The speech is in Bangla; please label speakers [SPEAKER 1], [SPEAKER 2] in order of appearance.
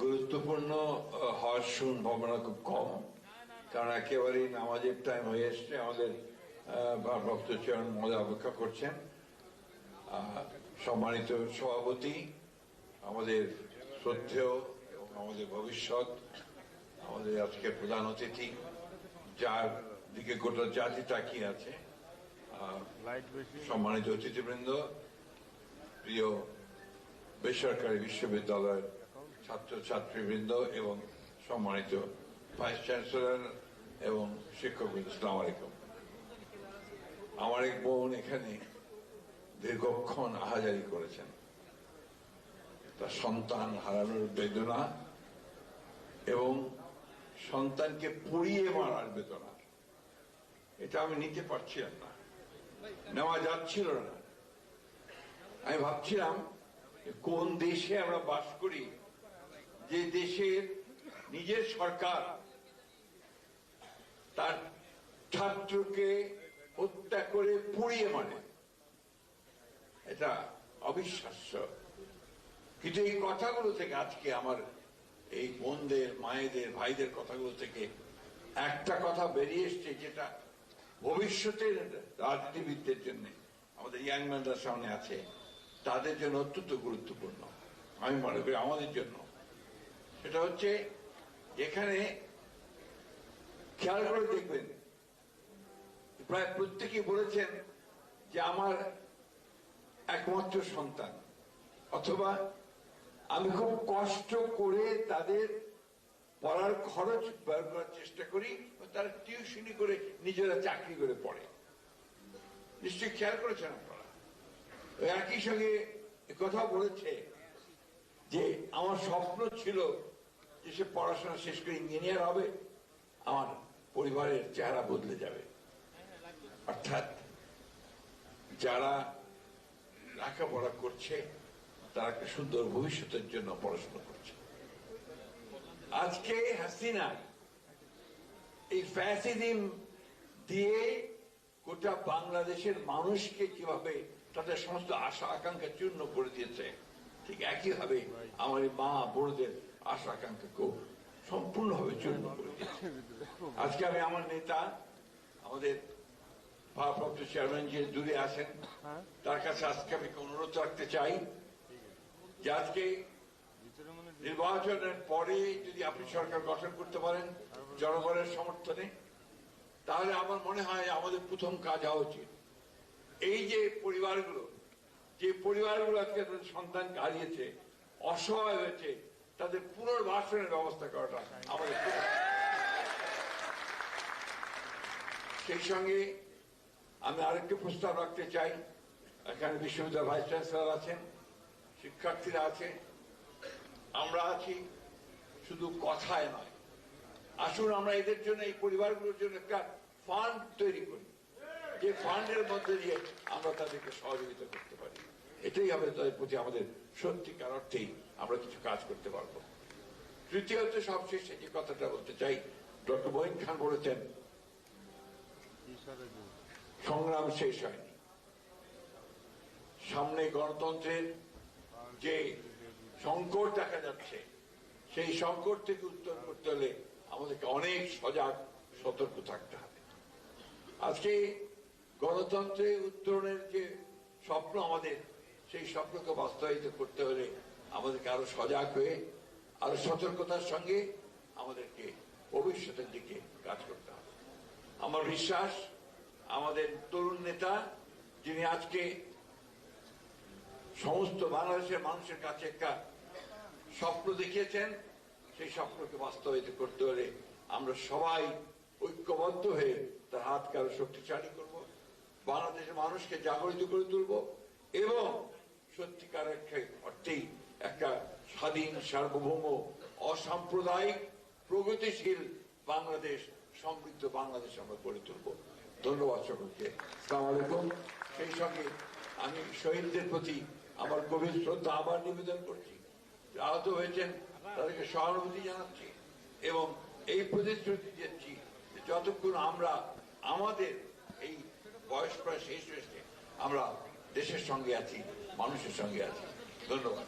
[SPEAKER 1] গুরুত্বপূর্ণ হওয়ার সম্ভাবনা খুব কম কারণ একেবারেই নামাজের টাইম হয়ে এসছে আমাদের ভারপ্রাপ্ত চেয়ারম্যান মহোদয় অপেক্ষা করছেন সম্মানিত সভাপতি আমাদের শ্রদ্ধেয় এবং আমাদের ভবিষ্যৎ আমাদের আজকের প্রধান অতিথি যার দিকে গোটা জাতি তাকিয়ে আছে সম্মানিত অতিথিবৃন্দ প্রিয় বেসরকারি বিশ্ববিদ্যালয়ের ছাত্র ছাত্রীবৃন্দ এবং সম্মানিত ভাইস চ্যান্সেলর এবং শিক্ষক ইসলাম আলাইকুম। আমার এক বোন এখানে দীর্ঘক্ষণ আহাজারি করেছেন। তার সন্তান হারানোর বেদনা এবং সন্তানকে পুড়িয়ে মারার বেদনা। এটা আমি নিতে পারছিলাম না। নেওয়া যাচ্ছিল না। আমি ভাবছিলাম কোন দেশে আমরা বাস করি, যে দেশের নিজের সরকার তার ছাত্রকে হত্যা করে পুড়িয়ে মানে এটা অবিশ্বাস্য। কিন্তু এই কথাগুলো থেকে আজকে আমার এই বোনদের, মায়েদের, ভাইদের কথাগুলো থেকে একটা কথা বেরিয়ে এসছে, যেটা ভবিষ্যতের রাজনীতিবিদদের জন্য, আমাদের ইয়াংম্যানরা সামনে আছে। তাদের জন্য অত্যন্ত গুরুত্বপূর্ণ। আমি মনে করি আমাদের জন্য। সেটা হচ্ছে এখানে খেয়াল করে দেখবেন, প্রায় প্রত্যেকেই বলেছেন যে আমার একমাত্র সন্তান, অথবা আমি খুব কষ্ট করে তাদের পড়ার খরচ বের করার চেষ্টা করি তারা টিউশনি করে নিজেরা চাকরি করে পড়ে। নিশ্চয়ই খেয়াল করেছেন আপনারা? একই সঙ্গে কথা বলেছে যে আমার স্বপ্ন ছিল যে সে পড়াশোনা শেষ করে ইঞ্জিনিয়ার হবে, আমার পরিবারের চেহারা বদলে যাবে। অর্থাৎ যারা লেখাপড়া করছে, তারা একটা সুন্দর ভবিষ্যতের জন্য পড়াশোনা করছে। আজকে হাসিনা এই ফ্যাসিজম দিয়ে গোটা বাংলাদেশের মানুষকে কীভাবে তাদের সমস্ত আশা আকাঙ্ক্ষা চূর্ণ করে দিয়েছে। ঠিক একইভাবে আমার মা বড়দের আশা আকাঙ্ক্ষাকেও সম্পূর্ণভাবে চূর্ণ করে দিয়েছে। আজকে আমি আমার নেতা, আমাদের ভারপ্রাপ্ত চেয়ারম্যান যে দূরে আছেন, তার কাছে আজকে আমি অনুরোধ রাখতে চাই যে আজকে নির্বাচনের পরে যদি আপনি সরকার গঠন করতে পারেন জনগণের সমর্থনে, তাহলে আমার মনে হয় আমাদের প্রথম কাজ হওয়া উচিত। এই যে পরিবারগুলো যে পরিবারগুলো আজকে তাদের সন্তানকে হারিয়েছে অসহায় হয়েছে, তাদের পুনর্বাসনের ব্যবস্থা করাটা আমাদের সেই সঙ্গে আমি আরেকটি প্রস্তাব রাখতে চাই। এখানে বিশ্ববিদ্যালয় ভাইস চ্যান্সেলর আছেন, শিক্ষার্থীরা আছে আমরা আছি, শুধু কথায় নয়। আসুন আমরা এদের জন্য, এই পরিবারগুলোর জন্য একটা ফান্ড তৈরি করি। যে ফান্ডের মধ্যে দিয়ে আমরা তাদেরকে সহযোগিতা করতে পারি। এটাই হবে তাদের প্রতি আমাদের সত্যিকার অর্থেই আমরা কিছু কাজ করতে পারব। তৃতীয়ত সবশেষে যে কথাটা বলতে চাই, ডক্টর মহিন খান বলেছেন, সংগ্রাম শেষ হয়নি। সামনে গণতন্ত্রের যে সংকট দেখা যাচ্ছে, সেই সংকট থেকে উত্তর করতে হলে আমাদেরকে অনেক সজাগ, সতর্ক থাকতে হবে। আজকে গণতন্ত্রে উত্তরণের যে স্বপ্ন আমাদের, সেই স্বপ্নকে বাস্তবায়িত করতে হলে আমাদেরকে আরও সজাগ হয়ে, আরও সতর্কতার সঙ্গে আমাদেরকে ভবিষ্যতের দিকে কাজ করতে হবে। আমার বিশ্বাস, আমাদের তরুণ নেতা যিনি আজকে সমস্ত বাংলাদেশের মানুষের কাছে একটা স্বপ্ন দেখিয়েছেন, সেই স্বপ্নকে বাস্তবায়িত করতে হলে আমরা সবাই ঐক্যবদ্ধ হয়ে তার হাতকে আরও শক্তিশালী করব। বাংলাদেশের মানুষকে জাগরিত করে তুলব এবং সত্যিকার অর্থেই একটা স্বাধীন, সার্বভৌম, অসাম্প্রদায়িক, প্রগতিশীল বাংলাদেশ, সমৃদ্ধ বাংলাদেশ আমরা গড়ে তুলব। ধন্যবাদ সকলকে। আলাইকুম। সেই সঙ্গে আমি শহীদদের প্রতি আমার গভীর শ্রদ্ধা আবার নিবেদন করছি। আহত হয়েছেন তাদেরকে সহানুভূতি জানাচ্ছি এবং এই প্রতিশ্রুতি দিচ্ছি যতক্ষণ আমরা আমাদের এই বয়স প্রায় শেষ হয়েছে। আমরা দেশের সঙ্গে আছি মানুষের সঙ্গে আছি। ধন্যবাদ।